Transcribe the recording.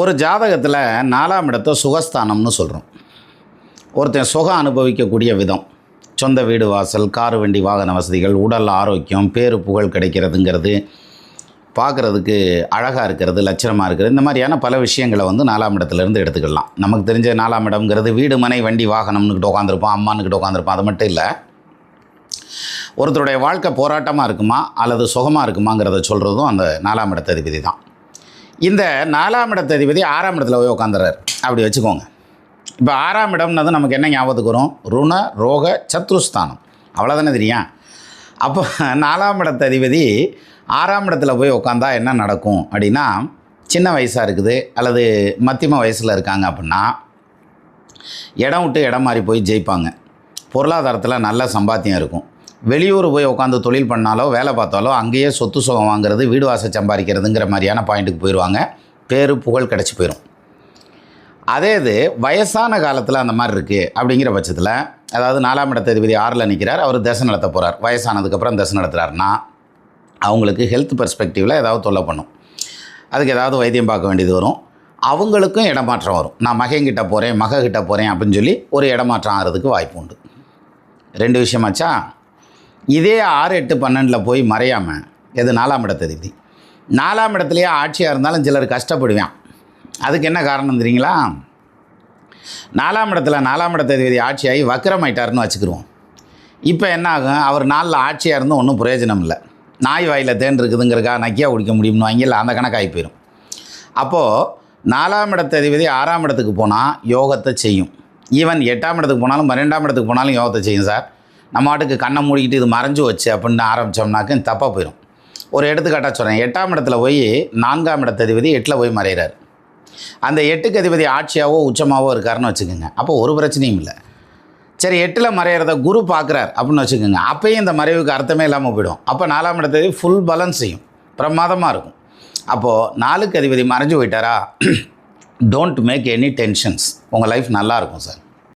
ஒரு ஜாதகத்தில் நாலாம் இடத்தை சுகஸ்தானம்னு சொல்கிறோம் ஒருத்தன் சுகம் அனுபவிக்கக்கூடிய விதம். சொந்த வீடு வாசல் கார் வண்டி வாகன வசதிகள் உடல் ஆரோக்கியம் பேரு புகழ் கிடைக்கிறதுங்கிறது பார்க்குறதுக்கு அழகாக இருக்கிறது லட்சணமாக இருக்கிறது. இந்த மாதிரியான பல விஷயங்களை வந்து நாலாம் இடத்துலேருந்து எடுத்துக்கலாம். நமக்கு தெரிஞ்ச நாலாம் இடம்ங்கிறது வீடு மனை வண்டி வாகனம்னுக்கிட்ட உட்காந்துருப்போம் அம்மானுக்கிட்ட உட்காந்துருப்போம் அது மட்டும் இல்லை ஒருத்தருடைய வாழ்க்கை போராட்டமாக இருக்குமா அல்லது சுகமாக இருக்குமாங்கிறத சொல்கிறதும் அந்த நாலாம் இடத்த அதிபதி தான் இந்த நாலாம் இடத்த அதிபதி ஆறாம் இடத்துல போய் உட்காந்துறாரு அப்படி வச்சுக்கோங்க. இப்போ ஆறாம் இடம்னது நமக்கு என்ன ஞாபகத்துக்கு வரும்? ருண ரோக சத்ருஸ்தானம். அவ்வளோதானே தெரியும்? அப்போ நாலாம் இடத்த அதிபதி ஆறாம் இடத்துல போய் உட்காந்தா என்ன நடக்கும்? அப்படின்னா சின்ன வயசாக இருக்குது அல்லது மத்தியம வயசில் இருக்காங்க அப்படின்னா இடம் விட்டு இடம் மாறி போய் ஜெயிப்பாங்க. பொருளாதாரத்தில் நல்ல சம்பாத்தியம் இருக்கும். வெளியூர் போய் உட்காந்து தொழில் பண்ணாலோ வேலை பார்த்தாலோ அங்கேயே சொத்து சுகம் வாங்குறது வீடு வாசல் சம்பாதிக்கிறதுங்கிற மாதிரியான பாயிண்ட்டுக்கு போயிடுவாங்க பேர் புகழ் கிடச்சி போயிடும் அதே இது வயசான காலத்தில் அந்த மாதிரி இருக்குது அப்படிங்கிற பட்சத்தில் அதாவது நாலாம் இடத்த அதிபதி ஆறில் நிற்கிறார் அவர் தசை நடத்த போகிறார் வயசானதுக்கப்புறம் தசை நடத்துகிறாருன்னா அவங்களுக்கு ஹெல்த் பெர்ஸ்பெக்டிவில் ஏதாவது தொல்லை பண்ணும். அதுக்கு ஏதாவது வைத்தியம் பார்க்க வேண்டியது வரும். அவங்களுக்கும் இடமாற்றம் வரும். நான் மகன்கிட்ட போகிறேன் மகக்கிட்ட போகிறேன் அப்படின்னு சொல்லி ஒரு இடமாற்றம் ஆகிறதுக்கு வாய்ப்பு உண்டு. ரெண்டு விஷயமாச்சா இதே ஆறு எட்டு பன்னெண்டில் போய் மறையாமல் எது நாலாம் இடத்த அதிபதி நாலாம் இடத்துலையே ஆட்சியாக இருந்தாலும் சிலர் கஷ்டப்படுவான். அதுக்கு என்ன காரணம் தெரியுங்களா? நாலாம் இடத்துல நாலாம் இடத்த அதிபதி ஆட்சியாகி வக்கரமாயிட்டார்னு வச்சுக்கிருவோம். இப்போ என்ன ஆகும்? அவர் நாளில் ஆட்சியாக இருந்தும் ஒன்றும் பிரயோஜனம் இல்லை. நாய் வாயில் தேன் இருக்குதுங்கிறக்கா நக்கியா குடிக்க முடியும்னு வாங்கி அந்த கணக்காகி போயிடும் அப்போது நாலாம் இடத்த அதிபதி ஆறாம் இடத்துக்கு போனால் யோகத்தை செய்யும். ஈவன் எட்டாம் இடத்துக்கு போனாலும் பன்னெண்டாம் இடத்துக்கு போனாலும் யோகத்தை செய்யும் சார். நம்ம வாட்டுக்கு கண்ணை மூடிக்கிட்டு இது மறைஞ்சு வச்சு அப்படின்னு ஆரம்பித்தோம்னாக்க தப்பாக போயிடும் ஒரு எடுத்துக்காட்டாக சொல்கிறேன் எட்டாம் இடத்துல போய் நான்காம் இடத்த அதிபதி எட்டில் போய் மறைகிறார் அந்த எட்டுக்கு அதிபதி ஆட்சியாவோ உச்சமாகவோ இருக்காருன்னு வச்சுக்கோங்க. அப்போ ஒரு பிரச்சனையும் இல்லை. சரி எட்டில் மறையிறத குரு பார்க்குறார் அப்படின்னு வச்சுக்கோங்க. அப்பயும் இந்த மறைவுக்கு அர்த்தமே இல்லாமல் போயிடும். அப்போ நாலாம் இடத்ததி ஃபுல் பலன் செய்யும். பிரமாதமாக இருக்கும். அப்போது நாலுக்கு அதிபதி மறைஞ்சு போயிட்டாரா? டோன்ட் மேக் எனி டென்ஷன்ஸ் உங்கள் லைஃப் நல்லாயிருக்கும் சார்